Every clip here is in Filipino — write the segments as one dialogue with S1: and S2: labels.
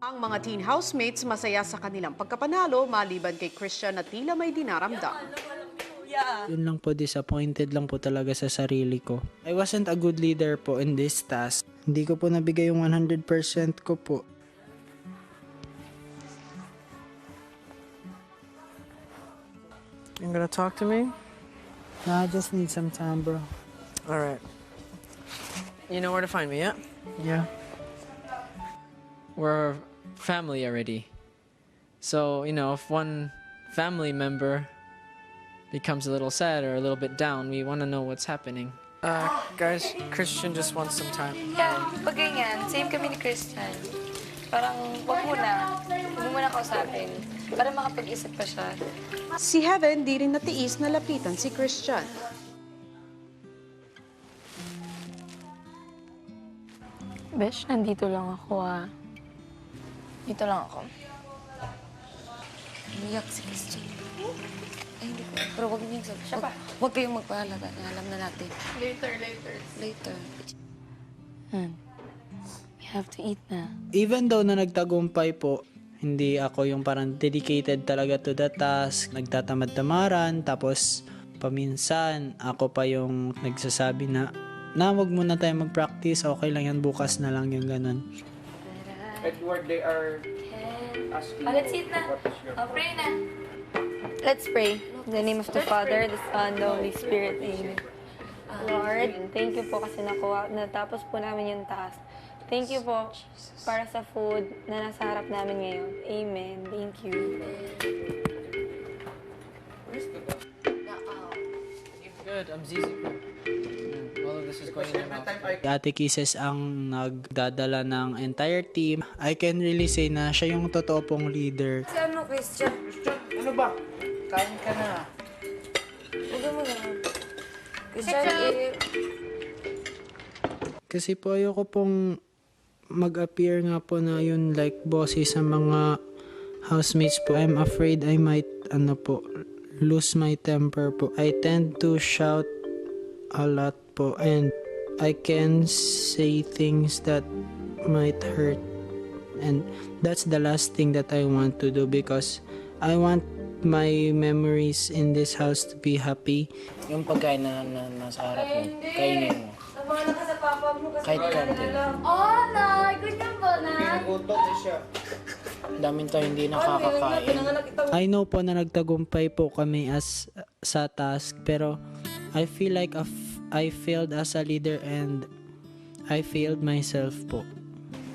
S1: Ang mga teen housemates masaya sa kanilang pagkapanalo maliban kay Christian na tila may dinaramdam.
S2: Yun lang po, disappointed lang po talaga sa sarili ko. I wasn't a good leader po in this task. Hindi ko po nabigay yung 100% ko po.
S3: You gonna talk to me?
S2: Nah, I just need some time, bro.
S3: All right. You know where to find me, yeah?
S2: Yeah.
S4: we're family already. So, you know, if one family member becomes a little sad or a little bit down, we want to know what's happening.
S3: Uh, guys, Christian just wants some time.
S5: Yan, pag ganyan, same kami ni Christian. Parang, wag muna, huwag mo muna kausapin. Para makapag-isip pa siya.
S1: Si Heaven di rin natiis na lapitan si Christian.
S5: Besh, nandito lang ako ah. Dito lang ako. Umiyak si Christian. Ay, hindi ko. Pero wag niyong sabi. Siya pa. Huwag kayong magpaalala. Alam na natin. Later, later. Later. Han, we have to eat na.
S2: Even though na nagtagumpay po, hindi ako yung parang dedicated talaga to the task, nagtatamad-tamaran, tapos paminsan ako pa yung nagsasabi na na wag muna tayo mag-practice, okay lang yan, bukas na lang yung ganun.
S6: Edward, they are asking
S5: Oh, let's eat na. Oh, pray na. Let's pray. In the name of the Father, the Son, the Holy Spirit. Amen. Lord, thank you po kasi nakuha, natapos po namin yung task. Thank you po para sa food na nasa harap namin ngayon. Amen. Thank you.
S4: Good, I'm Zizi. This is going in your mouth.
S2: Ate Kisses ang nagdadala ng entire team. I can really say na siya yung totoo pong leader.
S5: Si ano, Christian?
S6: Ano ba? Kain ka na.
S5: Huwag mo na. Christian, eh,
S2: Kasi po ayoko pong mag-appear nga po na yun like bossy sa mga housemates po. I'm afraid I might ano po lose my temper po. I tend to shout a lot po and I can say things that might hurt and that's the last thing that I want to do because I want my memories in this house to be happy
S7: Yung pagkain na, na nasa harap mo, kainin mo. Kahit konti.
S5: Oh, Nay! Ganyan ba, Nay?
S7: Daming tayo hindi nakakakain.
S2: I know po na nagtagumpay po kami as sa task pero I feel like a I failed as a leader and I failed myself po.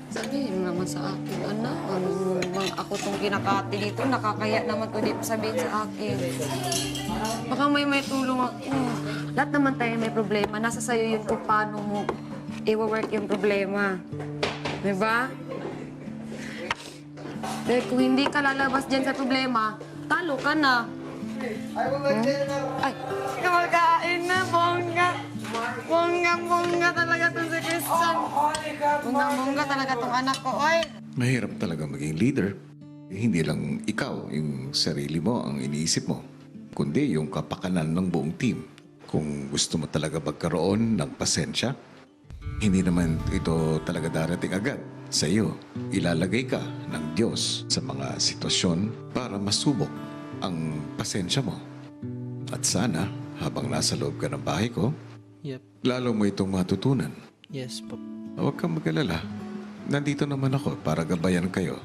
S5: Sabihin mo naman sa akin, anak, ano naman ako tong kinakati dito, nakakaya naman ko dito sabihin sa akin. Baka may may tulong ako. Lahat naman tayo may problema. Nasa sayo yun kung paano mo i-work yung problema. Diba? Dahil kung hindi ka lalabas dyan sa problema, talo ka na. Hmm? Ay, kumakain na, bongga. Bongga, bongga talaga to si Christian. Bongga, bongga talaga tong anak ko, oy.
S8: Mahirap talaga maging leader. Hindi lang ikaw, yung sarili mo ang iniisip mo, kundi yung kapakanan ng buong team. Kung gusto mo talaga magkaroon ng pasensya, hindi naman ito talaga darating agad sa iyo. Ilalagay ka ng Diyos sa mga sitwasyon para masubok ang pasensya mo. At sana, habang nasa loob ka ng bahay ko,
S2: Yep.
S8: lalo mo itong matutunan.
S2: Yes po.
S8: Huwag kang mag-alala. Nandito naman ako para gabayan kayo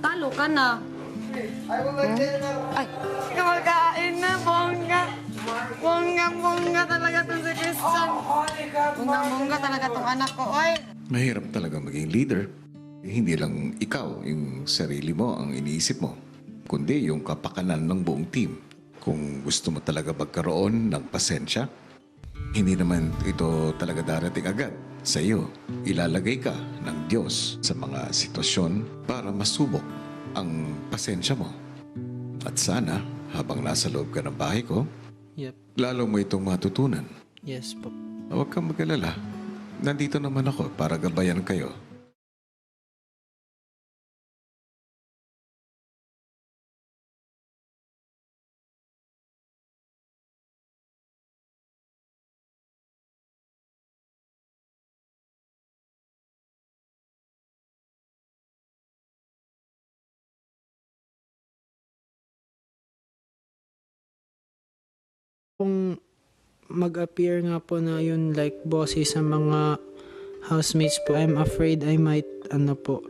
S5: talo ka na. Ay, kumakain na, bongga. Bongga, bongga talaga to si Christian. Bongga, bongga talaga tong anak ko, oy.
S8: Mahirap talaga maging leader. Hindi lang ikaw, yung sarili mo ang iniisip mo, kundi yung kapakanan ng buong team. Kung gusto mo talaga magkaroon ng pasensya, hindi naman ito talaga darating agad sa iyo. Ilalagay ka ng Diyos sa mga sitwasyon para masubok ang pasensya mo. At sana, habang nasa loob ka ng bahay ko,
S2: Yep.
S8: lalo mo itong matutunan.
S2: Yes po.
S8: Huwag kang mag-alala. Nandito naman ako para gabayan kayo.
S2: Kung mag-appear nga po na yun like bossy sa mga housemates po, I'm afraid I might, ano po,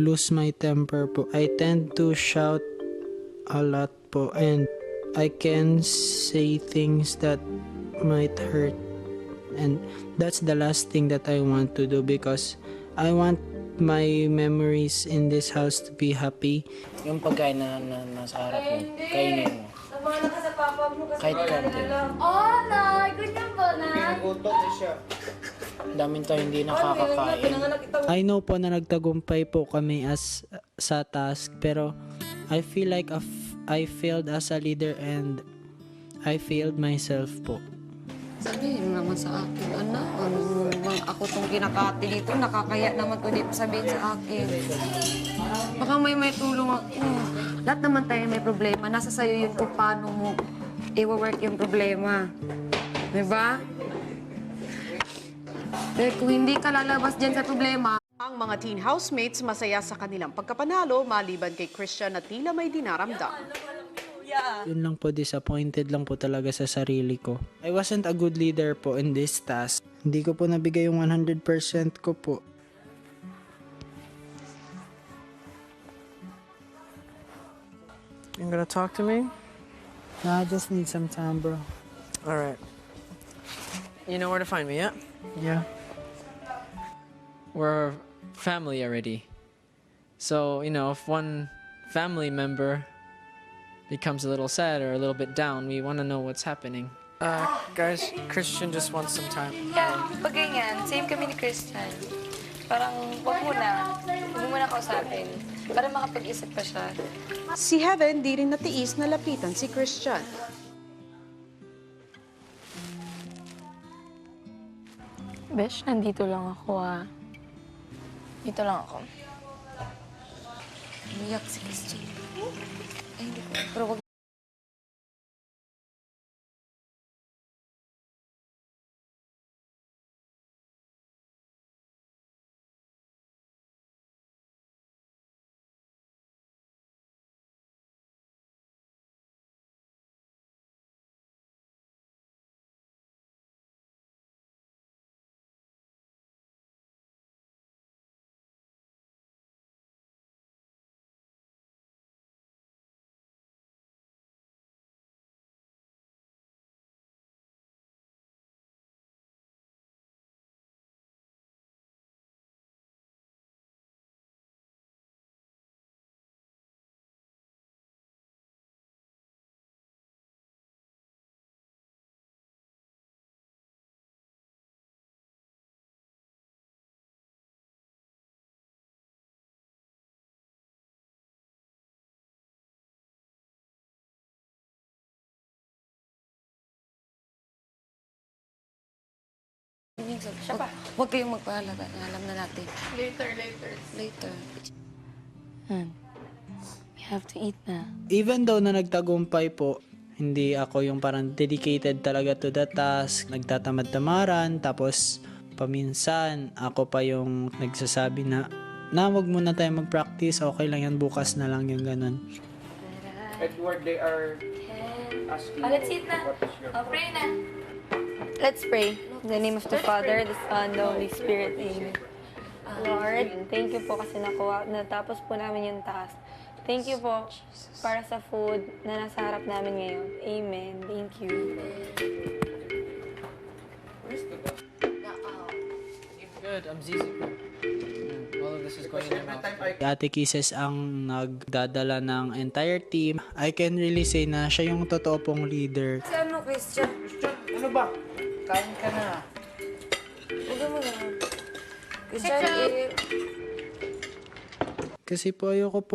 S2: lose my temper po. I tend to shout a lot po and I can say things that might hurt and that's the last thing that I want to do because I want my memories in this house to be happy.
S7: Yung pagkain na, na nasa harap mo, kainin mo. Kahit konti.
S9: Oh, na! Ganyan ba na?
S7: Daming tayo hindi nakakakain.
S2: I know po na nagtagumpay po kami as sa task pero I feel like a f- I failed as a leader and I failed myself po.
S5: Sabihin mo naman sa akin, anak, ano naman ako tong kinakati dito, nakakaya naman ko dito sabihin sa akin. Baka may may tulong ako. Lahat naman tayo may problema. Nasa sayo yun kung paano mo i-work yung problema. Diba? Pero kung hindi ka lalabas dyan sa problema,
S1: Ang mga teen housemates masaya sa kanilang pagkapanalo maliban kay Christian na tila may dinaramdam.
S2: Yun lang po, disappointed lang po talaga sa sarili ko. I wasn't a good leader po in this task. Hindi ko po nabigay yung 100% ko po.
S3: You gonna talk to me?
S2: Nah, I just need some time, bro.
S3: All right. You know where to find me, yeah?
S2: Yeah.
S4: We're family already. So, you know, if one family member becomes a little sad or a little bit down, we want to know what's happening.
S3: Uh, guys, Christian just wants some time.
S9: Yeah, pag ganyan, same kami ni Christian. Parang, wag muna. Mo muna kausapin. Para makapag-isip pa siya.
S1: Si Heaven di rin natiis na lapitan si Christian.
S9: Besh, nandito lang ako ah. Dito lang ako.
S5: umiyak si Christian. Ay, hindi ko. Pero wag
S9: Siya pa.
S5: Huwag kayong magpahalaga. Alam na natin.
S9: Later, later.
S5: Later.
S9: Han, we have to eat na.
S2: Even though na nagtagumpay po, hindi ako yung parang dedicated talaga to the task, nagtatamad-tamaran, tapos paminsan ako pa yung nagsasabi na na wag muna tayo mag-practice, okay lang yan, bukas na lang yung ganun.
S6: Edward, they are asking
S9: Oh, let's eat na. Oh, pray na. Let's pray. In the name of the Father, the Son, the Holy Spirit. Amen. Lord, thank you po kasi nakuha, natapos po namin yung task. Thank you po para sa food na nasa harap namin ngayon. Amen. Thank you.
S4: Good, I'm Zizi po. All of this is going in.
S2: Ate Kisses ang nagdadala ng entire team. I can really say na siya yung totoo pong leader.
S5: Si ano, Christian?
S7: Kain ka na.
S5: Huwag mo na.
S2: Kasi po ayoko po